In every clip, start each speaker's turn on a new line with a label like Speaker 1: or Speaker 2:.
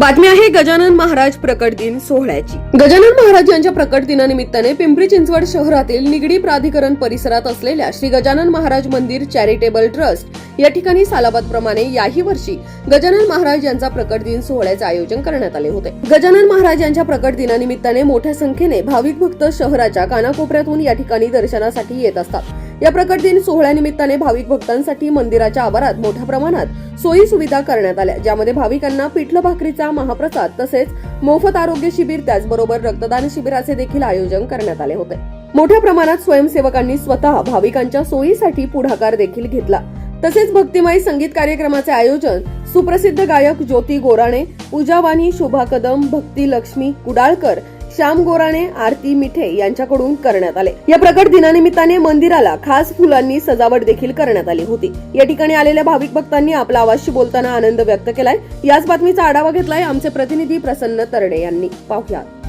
Speaker 1: बातमी आहे गजानन महाराज प्रकट दिन सोहळ्याची. गजानन महाराज यांच्या प्रकट दिनानिमित्ताने पिंपरी चिंचवड शहरातील निगडी प्राधिकरण परिसरात असलेल्या श्री गजानन महाराज मंदिर चॅरिटेबल ट्रस्ट या ठिकाणी सालाबादप्रमाणे याही वर्षी गजानन महाराज यांचा प्रकट दिन सोहळ्याचे आयोजन करण्यात आले होते. गजानन महाराज यांच्या प्रकट दिनानिमित्ताने मोठ्या संख्येने भाविक भक्त शहराच्या कानाकोपऱ्यातून या ठिकाणी दर्शनासाठी येत असतात. या प्रकट दिन सोहळ्यानिमित्ताने भाविक भक्तांसाठी मंदिराच्या आवारात मोठ्या प्रमाणात सोयी सुविधा करण्यात आल्या ज्यामध्ये भाविकांना पिठलं भाकरीचा महाप्रसाद तसेच मोफत आरोग्य शिबिर त्याचबरोबर रक्तदान शिबिराचे देखील आयोजन करण्यात आले होते. मोठ्या प्रमाणात स्वयंसेवकांनी स्वतः भाविकांच्या सोयीसाठी पुढाकार देखील घेतला. तसेच भक्तिमय संगीत कार्यक्रमाचे आयोजन सुप्रसिद्ध गायक ज्योती गोराणे पूजावानी शोभा कदम भक्ती लक्ष्मी कुडाळकर श्याम गोराणे आरती मिठे यांच्याकडून करण्यात आले. या प्रकट दिनानिमित्ताने मंदिराला खास फुलांनी सजावट देखील करण्यात आली होती. या ठिकाणी आलेल्या भाविक भक्तांनी आपला आवाजशी बोलताना आनंद व्यक्त केलाय. याच बातमीचा आढावा घेतलाय आमचे प्रतिनिधी प्रसन्न तरडे यांनी. पाहुयात.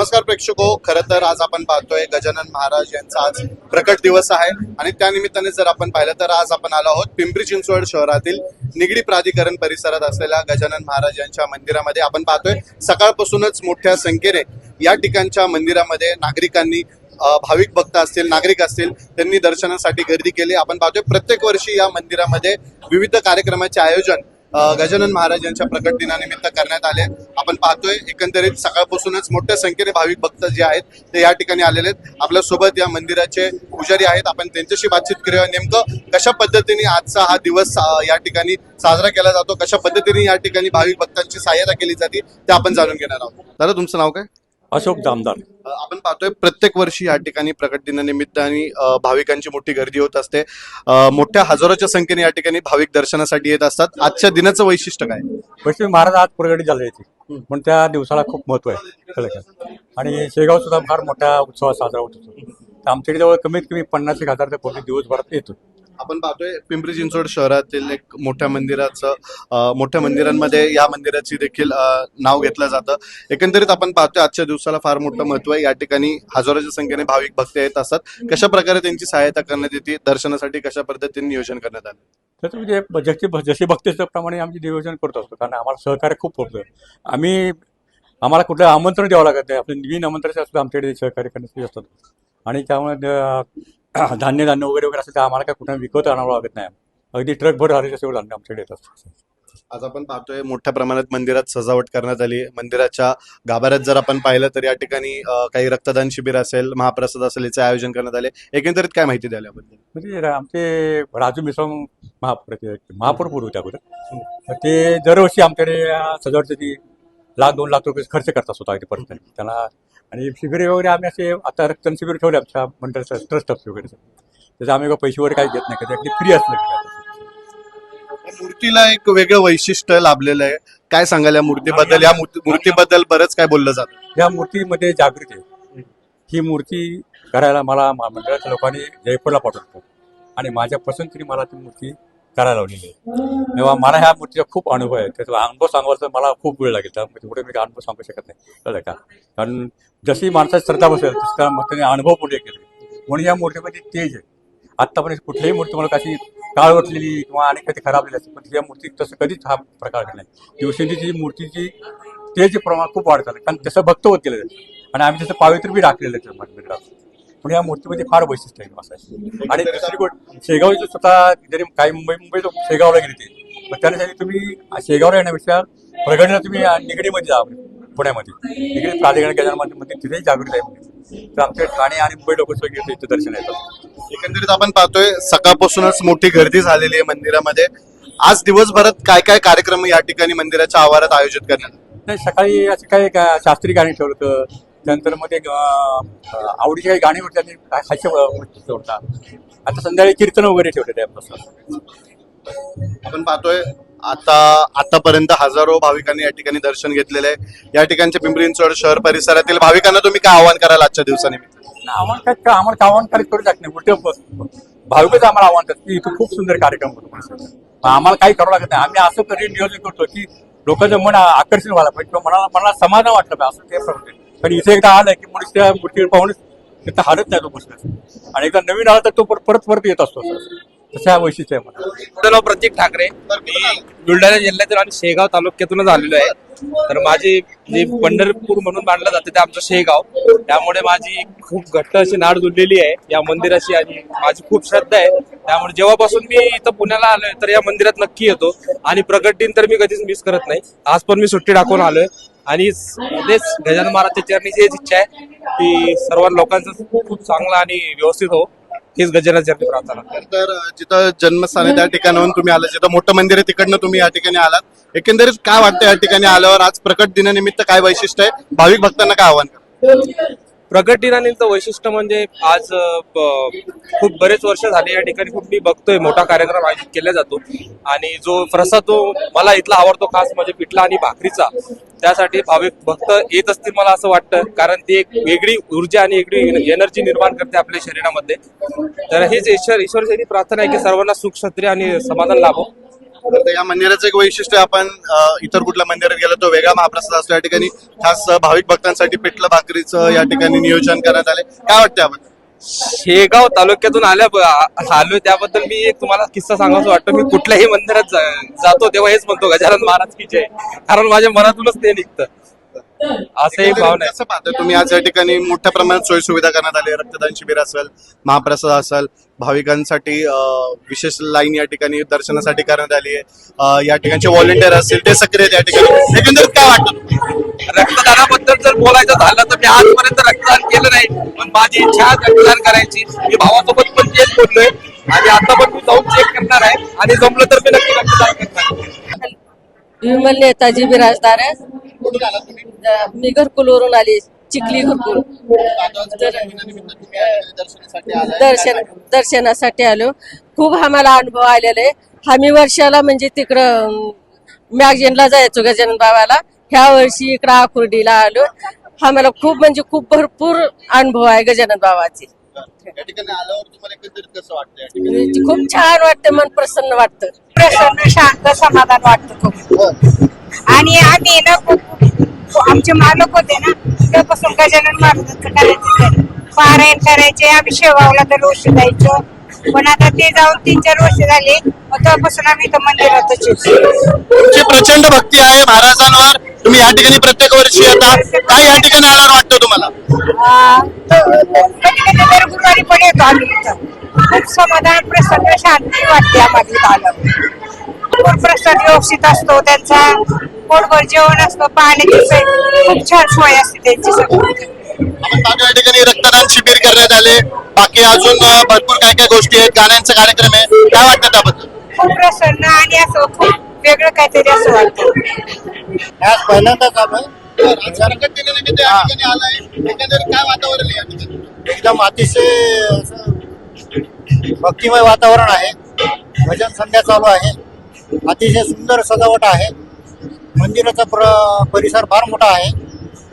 Speaker 2: नमस्कार प्रेक्षको. खरं तर आज आपण पाहतोय गजानन महाराज यांचा आज प्रकट दिवस आहे. आणि त्या निमित्ताने जर आपण पाहिलं तर आज आपण आलो आहोत पिंपरी चिंचवड शहरातील निगडी प्राधिकरण परिसरात असलेल्या गजानन महाराज यांच्या मंदिरामध्ये. आपण पाहतोय सकाळपासूनच मोठ्या संख्येने या ठिकाणच्या मंदिरामध्ये नागरिकांनी भाविक भक्त असतील नागरिक असतील त्यांनी दर्शनासाठी गर्दी केली. आपण पाहतोय प्रत्येक वर्षी या मंदिरामध्ये विविध कार्यक्रमाचे आयोजन गजानन महाराज यांच्या प्रकट दिनानिमित्त करण्यात आले. आपण पाहतोय एकंदरीत सकाळपासूनच मोठ्या संख्येने भाविक भक्त जे आहेत ते या ठिकाणी आलेले आहेत. आपल्यासोबत या मंदिराचे पुजारी आहेत. आपण त्यांच्याशी बातचीत करूया. नेमकं कशा पद्धतीने आजचा हा दिवस या ठिकाणी साजरा केला जातो? कशा पद्धतीने या ठिकाणी भाविक भक्तांची सहाय्यता केली जाते? ते आपण जाणून घेणार आहोत. दादा तुमचं नाव काय?
Speaker 3: अशोक जामदार.
Speaker 2: आपण पाहतोय प्रत्येक वर्षी या ठिकाणी प्रकट दिनानिमित्ताने अ, भाविकांची मोठी गर्दी होत असते. मोठ्या हजारोच्या संख्येने या ठिकाणी भाविक दर्शनासाठी येत असतात. आजच्या दिनाचं वैशिष्ट्य काय?
Speaker 3: वैष्णवी महाराज आज प्रगती झाले होती. पण त्या दिवसाला खूप महत्त्व आहे आणि शेगाव सुद्धा फार मोठ्या उत्सवात साजरा होत होतो. आमच्याकडे जवळ कमीत कमी पन्नास एक हजार ते कोटी दिवसभरात येतो
Speaker 2: आपण पाहतोय पिंपरी चिंचवड शहरातील एक मोठ्या मंदिराचं मोठ्या मंदिरांमध्ये या मंदिराची देखील नाव घेतलं जातं. एकंदरीत आपण पाहतोय आजच्या दिवसाला फार मोठं महत्त्व आहे. या ठिकाणी हजारोच्या संख्येने भाविक भक्त येत असतात. कशा प्रकारे त्यांची सहायता करण्यात येते? दर्शनासाठी कशा पद्धतीने नियोजन करण्यात आलं?
Speaker 3: तर म्हणजे जसे जसे बघते त्याप्रमाणे आमची नियोजन करत असतो कारण आम्हाला सहकार्य खूप होतं. आम्ही आम्हाला कुठलं आमंत्रण द्यावं लागत नाही. आपलं नवीन आमंत्रण सुद्धा आमच्याकडे सहकार्य करण्यासाठी असतात. आणि त्यामुळे धान्य धान्य वगैरे वगैरे असतं ते आम्हाला काय कुठं विकत आणावं लागत नाही. अगदी ट्रकभर आले तसे धान्य आमच्याकडे येत असतं
Speaker 2: आज आपण पाहतोय मोठ्या प्रमाणात मंदिरात सजावट करण्यात आली. मंदिराच्या गाभाऱ्यात जर आपण पाहिलं तर या ठिकाणी अ, काही रक्तदान शिबिर असेल महाप्रसाद असेल याचे आयोजन करण्यात आले. एकंदरीत काय माहिती द्याल याबद्दल?
Speaker 3: म्हणजे रा- आमचे राजू मिसळ महापौर महापौर पूर्व होते अगोदर. तर ते दरवर्षी आमच्याकडे अं, सजावटीसाठी लाख दोन लाख रुपये खर्च करतात स्वतः अगदी परत. त्यांना आणि शिबिर वगैरे आम्ही असे आता रक्तदान शिबिर ठेवले आमच्या मंडळाचं ट्रस्ट ऑफ वगैरे त्याचे आम्ही पैसे वगैरे काही घेत नाही कधी अगदी फ्री असलं
Speaker 2: मूर्तीला एक वेगळं वैशिष्ट्य लाभलेलं आहे. काय सांगाल या मूर्तीबद्दल? या मूर्ती- मूर्तीबद्दल बरंच काय बोललं जातं.
Speaker 3: या मूर्तीमध्ये जागृती आहे. ही मूर्ती करायला मला मंडळाच्या लोकांनी जयपूरला पाठवतो आणि माझ्या पसंतीने मला ती मूर्ती करायला लावलेली आहे. तेव्हा मला ह्या मूर्तीचा खूप अनुभव आहे. त्याचा अनुभव सांगायचा मला खूप वेळ लागेल. त्यामुळे पुढे मी अनुभव सांगू शकत नाही. कळलं का? कारण जशी माणसाची श्रद्धा बसेल तसं त्या त्याने अनुभव पुढे केले. म्हणून या मूर्तीमध्ये तेज आहे. आत्तापर्यंत कुठलीही मूर्ती मला कशी काळ किंवा आणि कधी खराबलेली असते पण या मूर्ती तसं कधीच हा प्रकार नाही. दिवसेंची मूर्तीची तेज प्रमाण खूप वाढत आलं कारण तसं भक्त होत गेलं आणि आम्ही तसं पावित्र बी राखलेलं आहे त्या मंदिरात पण या मूर्तीमध्ये फार वैशिष्ट्य आहे असं आणि दुसरी गोष्ट शेगावची स्वतः जरी काही मुंबई मुंबई लोक शेगावला गेले ते पण त्यासाठी तुम्ही शेगावला येण्यापेक्षा प्रगडला तुम्ही निगडीमध्ये जा पुण्यामध्ये. निगडी प्राधिकरण केंद्रामध्ये मध्ये तिथेही जागृती आहे तर आमच्या ठाणे आणि मुंबई लोक इथे दर्शन येतात
Speaker 2: एकंदरीत आपण पाहतोय सकाळपासूनच मोठी गर्दी झालेली आहे मंदिरामध्ये. आज दिवसभरात काय काय कार्यक्रम या ठिकाणी मंदिराच्या आवारात आयोजित करण्यात?
Speaker 3: नाही सकाळी असं काही शास्त्रीय गाणी ठेवलं होतं त्यानंतरमध्ये अं, आवडीची काही गाणी होती आणि हास्य गोष्टी ठेवतात आता संध्याकाळी कीर्तन वगैरे ठेवले त्यापासून
Speaker 2: आपण पाहतोय आता आतापर्यंत हजारो भाविकांनी या ठिकाणी दर्शन घेतलेले आहे. या ठिकाणच्या पिंपरी चिंचवड शहर परिसरातील भाविकांना तुम्ही काय आवाहन कराल आजच्या दिवसानिमित्त?
Speaker 3: आम्हाला काय का आम्हाला आव्हान काही करू शकत नाही. उलट भाविकच आम्हाला आव्हान करतात की इथं खूप सुंदर कार्यक्रम होतो. आम्हाला काही करावं लागत नाही. आम्ही असं तरी नियोजन करतो की लोकांचं मन आकर्षण व्हायला पाहिजे. किंवा मनाला मनाला समाधान वाटलं पाहिजे. असं ते प्रवृत्ती. पण इथे एकदा आलं की मनुष्य त्या मूर्तीवर पाहूनच तर हारत नाही तो प्रश्न आणि एकदा नवीन आला तर तो परत परत येत असतो. तसं हा वैशिष्ट्य आहे मला.
Speaker 4: माझं नाव प्रतीक ठाकरे. मी बुलढाणा जिल्ह्यातील आणि शेगाव तालुक्यातूनच आलेलो आहे. तर माझी जे पंढरपूर म्हणून मानलं जाते ते आमचं शेगाव. त्यामुळे माझी खूप घट्ट अशी नाड जुळलेली आहे. या मंदिराशी आणि माझी खूप श्रद्धा आहे. त्यामुळे जेव्हापासून मी इथं पुण्याला आलोय तर या मंदिरात नक्की येतो. आणि प्रगट दिन तर मी कधीच मिस करत नाही. आज पण मी सुट्टी टाकून आलोय. आणि तेच गजानन महाराजच्या चरणी हीच इच्छा आहे की सर्व लोकांचं खूप चांगलं आणि व्यवस्थित हो. हेच गजानन चरणी प्रार्थना.
Speaker 2: तर जिथं जन्मस्थान आहे त्या ठिकाणाहून तुम्ही आला जिथं मोठं मंदिर आहे तिकडनं तुम्ही या ठिकाणी आलात. एकंदरीत काय वाटतं या ठिकाणी आल्यावर? आज प्रकट दिनानिमित्त काय वैशिष्ट्य आहे? भाविक भक्तांना काय आव्हान? कराल?
Speaker 4: प्रगट वैशिष्ट्य म्हणजे आज खूप बरेच वर्ष झाले या ठिकाणी खूप मी बघतोय. मोठा कार्यक्रम आयोजित केला जातो. आणि जो प्रसाद तो मला इथला आवडतो खास म्हणजे पिठला आणि भाकरीचा त्यासाठी भाविक भक्त येत असतील मला असं वाटतं. कारण ती एक वेगळी ऊर्जा आणि वेगळी एनर्जी निर्माण करते आपल्या शरीरामध्ये. तर हेच ईश्वर ईश्वरची प्रार्थना आहे की सर्वांना सुख सत्री आणि समाधान लाभो.
Speaker 2: तर या मंदिराचं एक वैशिष्ट्य आपण इतर कुठल्या मंदिरात गेलो तो वेगळा महाप्रसाद असतो. या ठिकाणी खास भाविक भक्तांसाठी पिठलं भाकरीचं या ठिकाणी नियोजन करण्यात आले काय वाटतं याबद्दल
Speaker 4: शेगाव तालुक्यातून आल्या आलो त्याबद्दल मी एक तुम्हाला किस्सा सांगायचं वाटतं. मी कुठल्याही मंदिरात जातो तेव्हा हेच म्हणतो गजानन महाराज की जय. कारण माझ्या मनातूनच ते निघतं. असं एक भावना आहे.
Speaker 2: कसं पाहता तुम्ही आज या ठिकाणी मोठ्या प्रमाणात सोयी सुविधा करण्यात आली रक्तदान शिबिर असेल महाप्रसाद असेल भाविकांसाठी अ, विशेष लाईन या ठिकाणी दर्शनासाठी करण्यात आली आहे. अ, या ठिकाणचे व्हॉलेंटियर असतील ते सक्रिय आहेत या ठिकाणी. एकंदरीत काय वाटतं?
Speaker 4: रक्तदानाबद्दल जर बोलायचं झालं तर मी आजपर्यंत रक्तदान केलं नाही. पण माझी इच्छा आहे रक्तदान करायची. मी भावासोबत पण तेच बोललोय. आणि आता पण मी जाऊन चेक करणार आहे. आणि जमलं तर मी नक्की रक्तदान करणार
Speaker 5: विमल नेताजी बिराजदार मी घरकुलवरून आली चिखली घरकुल. दर्शन दर्शनासाठी आलो. खूप आम्हाला अनुभव आलेला. आहे आम्ही वर्षाला म्हणजे तिकडं मॅगझिनला जायचो गजानन बाबाला. ह्या वर्षी इकडं आकुर्डीला आलो. आम्हाला खूप म्हणजे खूप भरपूर अनुभव आहे गजानन बाबाचे.
Speaker 2: या ठिकाणी आल्यावर तुम्हाला एकंदरीत कसं वाटतं या ठिकाणी
Speaker 5: म्हणजे खूप छान वाटतं मन प्रसन्न वाटतं.
Speaker 6: प्रसन्न शांत समाधान वाटतं खूप. आणि आम्ही ना आमचे मालक होते ना तेव्हापासून गजानन महाराजांचं करायचं. पारायण करायचे आम्ही शेवावला तर रोज जायचो पण आता ते जाऊन तीन चार वर्ष झाले मग तेव्हापासून आम्ही इथं मंदिरातच येतो.
Speaker 2: तुमची प्रचंड भक्ती आहे महाराजांवर. तुम्ही या ठिकाणी प्रत्येक वर्षी येता. काय या ठिकाणी आल्यावर वाटतं तुम्हाला?
Speaker 6: तर कधी कधी दर गुरुवारी पण येतो आम्ही इथं. खूप समाधान प्रसन्न शांती वाटते आम्हाला खूप प्रसाद व्यवस्थित असतो त्यांचा पोटभर जेवण असतं पाण्याची सोय खूप छान सोय असते त्यांची सगळी.
Speaker 2: या ठिकाणी रक्तदान शिबिर करण्यात आले. बाकी अजून भरपूर काय काय गोष्टी आहेत गाण्यांचा कार्यक्रम आहे. काय वाटतं त्याबद्दल?
Speaker 6: खूप प्रसन्न आणि असं खूप वेगळं काहीतरी असं वाटतं.
Speaker 7: आज पहिल्यांदाच आलोय
Speaker 2: प्रकट दिनानिमित्त या ठिकाणी आलाय. एकंदरीत काय वातावरण आहे या ठिकाणी?
Speaker 7: एकदम अतिशय असं भक्तिमय वातावरण आहे. भजन संध्या चालू आहे. अतिशय सुंदर सजावट आहे. मंदिराचा प्र परिसर फार मोठा आहे.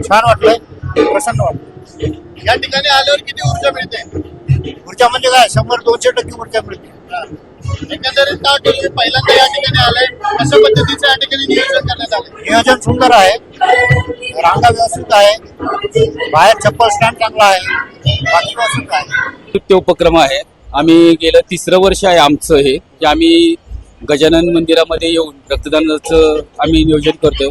Speaker 7: छान वाटलंय प्रसन्न वाटलं
Speaker 2: या ठिकाणी आल्यावर किती ऊर्जा मिळते?
Speaker 7: ऊर्जा म्हणजे काय? शंभर दोनशे टक्के ऊर्जा मिळते.
Speaker 2: एकंदरीत काय पहिल्यांदा या ठिकाणी आलाय. कशा पद्धतीचं या ठिकाणी नियोजन करण्यात आलं
Speaker 7: नियोजन सुंदर आहे. रांगा व्यवस्थित आहे. बाहेर चप्पल स्टँड चांगला आहे. बाकी व्यवस्थित आहे.
Speaker 8: उपक्रम आहे. आम्ही गेलं तिसरं वर्ष आहे आमचं हे की आम्ही गजानन मंदिरामध्ये येऊन रक्तदानाचं आम्ही नियोजन करतोय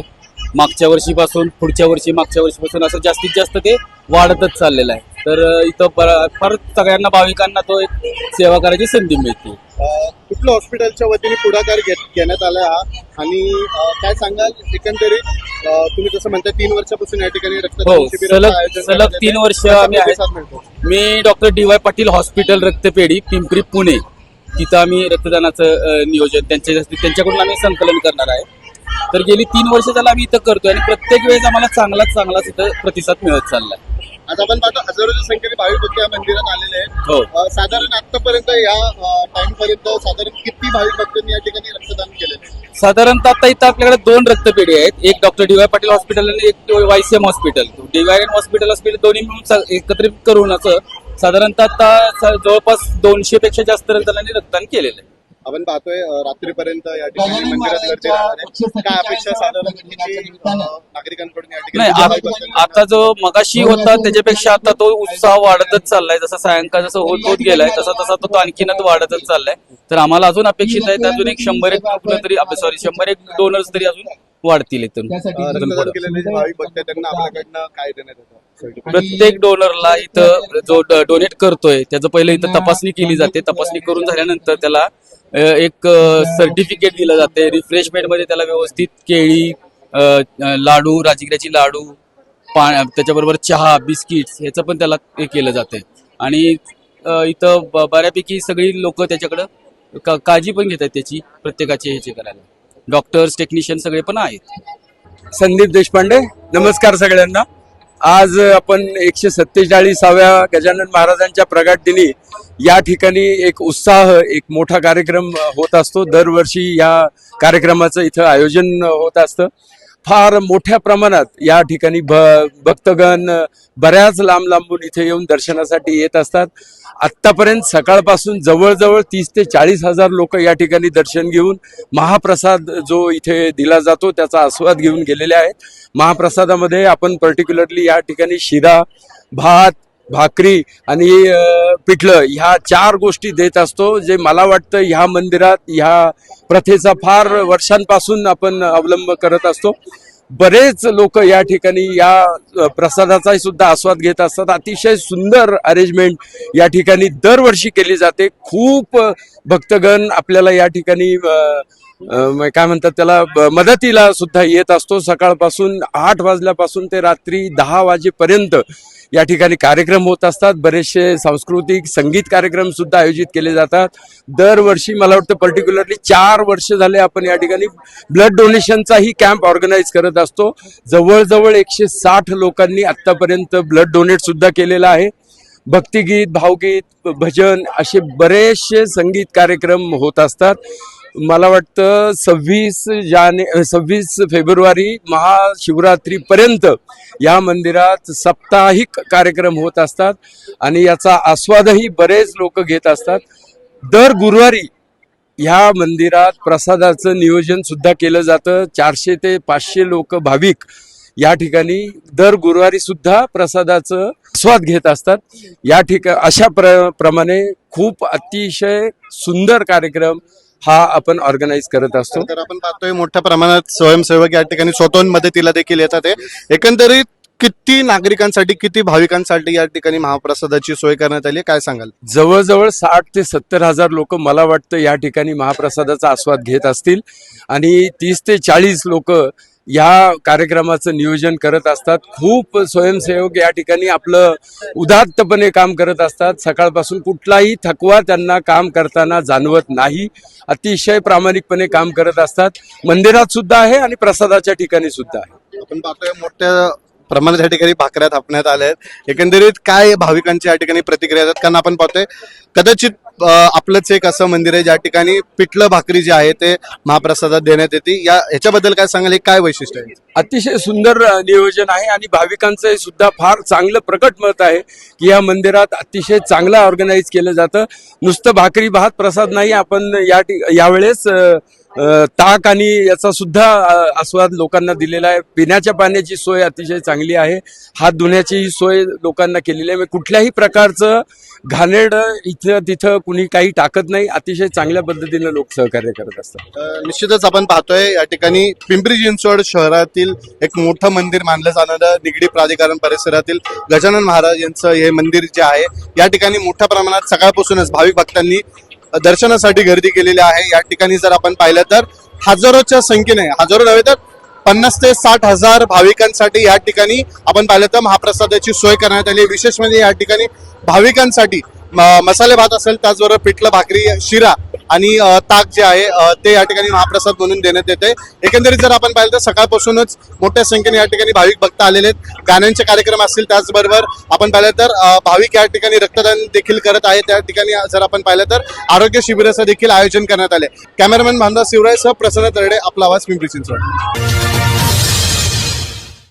Speaker 8: मागच्या वर्षीपासून पुढच्या वर्षी मागच्या वर्षीपासून असं जास्तीत जास्त ते वाढतच चाललेलं आहे. तर इथं फार सगळ्यांना भाविकांना तो एक सेवा करायची संधी मिळते.
Speaker 2: अं, कुठलं हॉस्पिटलच्या वतीने पुढाकार घेत घेण्यात आला हा? आणि काय सांगाल? एकंदरीत तुम्ही जसं म्हणता तीन वर्षापासून या ठिकाणी रक्तदान
Speaker 8: हो सलग तीन. वर्ष आम्ही? मी doctor D Y Patil hospital रक्तपेढी पिंपरी पुणे. तिथं आम्ही रक्तदानाचं नियोजन त्यांच्या त्यांच्याकडून आम्ही संकलन करणार आहे. तर गेली तीन वर्ष झालं आम्ही इथं करतोय आणि प्रत्येक वेळेस आम्हाला चांगलाच चांगलाच इथं प्रतिसाद मिळत चाललाय.
Speaker 2: आज आपण पाहतो हजारोच्या संख्येने भाविक भक्त या मंदिरात आलेले आहेत.
Speaker 8: हो.
Speaker 2: अं, साधारण आतापर्यंत या टाइम पर्यंत साधारण किती भाविक भक्तांनी या ठिकाणी रक्तदान केले
Speaker 8: साधारणतः आता इथं आपल्याकडे दोन रक्तपेढी आहेत. एक doctor D Y Patil hospital आणि एक YCM hospital. D Y hospital hospital दोन्ही मिळून स- एकत्रित करून असं साधारणतः आता जवळपास दोनशे पेक्षा जास्त रक्तदानांनी रक्तदान केलेलं आहे.
Speaker 2: आपण पाहतोय रात्रीपर्यंत या ठिकाणी मंदिरात गर्दी राहणार आहे काय अपेक्षा साधारण किती अं, नागरिकांकडून या ठिकाणी
Speaker 8: नाही आता जो मगाशी होता त्याच्यापेक्षा आता तो उत्साह वाढतच चाललाय. जसा सायंकाळ जसं होत होत गेलाय तसा तसा तो तो आणखीनच वाढतच चाललाय. तर आम्हाला अजून अपेक्षित आहे अजून एक शंभर एक कुठलं तरी सॉरी शंभर एक डोनर्स तरी अजून वाढतील इथून.
Speaker 2: अं,
Speaker 8: इथून
Speaker 2: रक्तदान
Speaker 8: पुढं.
Speaker 2: केलेले जे भाविक भक्त आहेत, त्यांना आपल्याकडनं काय देण्यात येतं?
Speaker 8: प्रत्येक डोनरला इथं जो डोनेट करतोय त्याचं पहिलं इथं तपासणी केली जाते. तपासणी करून झाल्यानंतर त्याला अ, एक सर्टिफिकेट दिलं जाते. रिफ्रेशमेंटमध्ये त्याला व्यवस्थित केळी अ, अ, लाडू राजगिऱ्याची लाडू पा त्याच्याबरोबर चहा बिस्किट्स ह्याचं पण त्याला हे केलं जाते. आणि अ, इथं ब- बऱ्यापैकी सगळी लोक त्याच्याकडं का- काळजी पण घेतात त्याची प्रत्येकाचे ह्याचे करायला. डॉक्टर्स टेक्निशियन सगळे पण आहेत.
Speaker 9: संदीप देशपांडे नमस्कार सगळ्यांना. आज आपण एकशे सत्तेचाळीसाव्या गजानन महाराजांच्या प्रगाट दिनी या ठिकाणी एक उत्साह एक मोठा कार्यक्रम होत असतो. दरवर्षी या कार्यक्रमाचं इथं आयोजन होत असतं. फार मोठ्या प्रमाणात या ठिकाणी भ भक्तगण बऱ्याच लांब लांबून इथे येऊन दर्शनासाठी येत असतात. आत्तापर्यंत सकाळपासून जवळजवळ तीस ते चाळीस हजार लोक या ठिकाणी दर्शन घेऊन महाप्रसाद जो इथे दिला जातो त्याचा आस्वाद घेऊन गेलेले आहेत. महाप्रसादामध्ये आपण पर्टिक्युलरली या ठिकाणी शिरा भात भाकरी आणि पिठलं ह्या चार गोष्टी देत असतो. जे मला वाटतं ह्या मंदिरात ह्या प्रथेचा फार वर्षांपासून आपण अवलंब करत असतो. बरेच लोक या ठिकाणी या प्रसादाचा सुद्धा आस्वाद घेत असतात. अतिशय सुंदर अरेंजमेंट या ठिकाणी दरवर्षी केली जाते. खूप भक्तगण आपल्याला या ठिकाणी काय म्हणतात त्याला मदतीला सुद्धा येत असतो. सकाळपासून आठ वाजल्यापासून ते रात्री दहा वाजेपर्यंत. या ठिकाणी कार्यक्रम होत असतात. बरेचसे सांस्कृतिक संगीत कार्यक्रम सुद्धा आयोजित केले जातात. दरवर्षी मला वाटतं पर्टिक्युलरली चार वर्ष झाले आपण या ठिकाणी ब्लड डोनेशनचाही कॅम्प ऑर्गनाईज करत असतो. जवळजवळ एकशे साठ लोकांनी आत्तापर्यंत ब्लड डोनेट सुद्धा केलेलं आहे. भक्तिगीत भावगीत भजन असे बरेचसे संगीत कार्यक्रम होत असतात. मला वाटतं सव्वीस जाने सव्वीस फेब्रुवारी महाशिवरात्रीपर्यंत या मंदिरात साप्ताहिक कार्यक्रम होत असतात आणि याचा आस्वादही बरेच लोक घेत असतात. दर गुरुवारी ह्या मंदिरात प्रसादाचं नियोजन सुद्धा केलं जातं. चारशे ते पाचशे लोक भाविक या ठिकाणी दर गुरुवारी सुद्धा प्रसादाचं स्वाद घेत असतात. या ठिका अशा प्र प्रमाणे खूप अतिशय सुंदर कार्यक्रम हा आपण ऑर्गनाईज करत असतो
Speaker 2: तर आपण पाहतोय मोठ्या प्रमाणात स्वयंसेवक या ठिकाणी स्वतःहून मदतीला देखील येतात. एकंदरीत किती नागरिकांसाठी किती भाविकांसाठी या ठिकाणी महाप्रसादाची सोय करण्यात आली आहे? काय सांगाल
Speaker 9: जवळजवळ साठ ते सत्तर हजार लोक मला वाटतं या ठिकाणी महाप्रसादाचा आस्वाद घेत असतील आणि तीस ते चाळीस लोक या कार्यक्रमाचं नियोजन करत असतात. खूप स्वयंसेवक या ठिकाणी आपलं उदात्तपणे काम करत असतात. सकाळपासून कुठलाही थकवा त्यांना काम करताना जाणवत नाही. अतिशय प्रामाणिकपणे काम करत असतात. मंदिरात सुद्धा आहे आणि प्रसादाच्या ठिकाणी सुद्धा आहे.
Speaker 2: आपण पाहतोय मोठ्या प्रमाणात या ठिकाणी भाकऱ्या थापण्यात आल्या आहेत. एकंदरीत काय भाविकांच्या या ठिकाणी प्रतिक्रिया आहेत कारण आपण पाहतोय कदाचित आपलंच एक असं मंदिर आहे ज्या ठिकाणी पिठलं भाकरी जे आहे ते महाप्रसादात देण्यात येते. या ह्याच्याबद्दल काय सांगाल? हे काय वैशिष्ट्य आहे?
Speaker 9: अतिशय सुंदर नियोजन आहे आणि भाविकांचं सुद्धा फार चांगलं प्रकट मत आहे की या मंदिरात अतिशय चांगलं ऑर्गनाईज केलं जातं. नुसतं भाकरी भात प्रसाद नाही आपण या यावेळेस ताक आणि याचा सुद्धा आस्वाद लोकांना दिलेला आहे. पिण्याच्या पाण्याची सोय अतिशय चांगली आहे. हात धुण्याचीही सोय लोकांना केलेली आहे. म्हणजे कुठल्याही प्रकारचं घाणेड इथं तिथं कुणी काही टाकत नाही. अतिशय चांगल्या पद्धतीनं लोक सहकार्य करत असतात.
Speaker 2: निश्चितच आपण पाहतोय या ठिकाणी पिंपरी चिंचवड शहरातील एक मोठं मंदिर मानलं जाणारं निगडी प्राधिकरण परिसरातील गजानन महाराज यांचं हे मंदिर जे आहे या ठिकाणी मोठ्या प्रमाणात सकाळपासूनच भाविक भक्तांनी दर्शनासाठी गर्दी केलेली आहे. या ठिकाणी जर आपण पाहिलं तर हजारोच्या संख्येने हजारो नव्हे तर पन्नास ते साठ हजार भाविकांसाठी या ठिकाणी आपण पाहिलं तर महाप्रसादाची सोय करण्यात आली विशेष म्हणजे या ठिकाणी भाविकांसाठी मसाले भात असेल त्याचबरोबर पिठलं भाकरी शिरा आणि ताक जे आहे ते या ठिकाणी महाप्रसाद म्हणून देण्यात येते एकंदरीत जर आपण पाहिलं तर सकाळपासूनच मोठ्या संख्येने या ठिकाणी भाविक भक्त आलेले आहेत. गाण्यांचे कार्यक्रम असतील त्याचबरोबर आपण पाहिलं तर भाविक या ठिकाणी रक्तदान देखील करत आहे त्या ठिकाणी जर आपण पाहिलं तर आरोग्य शिबिराचं देखील आयोजन करण्यात आले कॅमेरामॅन भांदा शिवराय सह प्रसन्न तरडे आपला आवाज पिंपरी चिंचवड.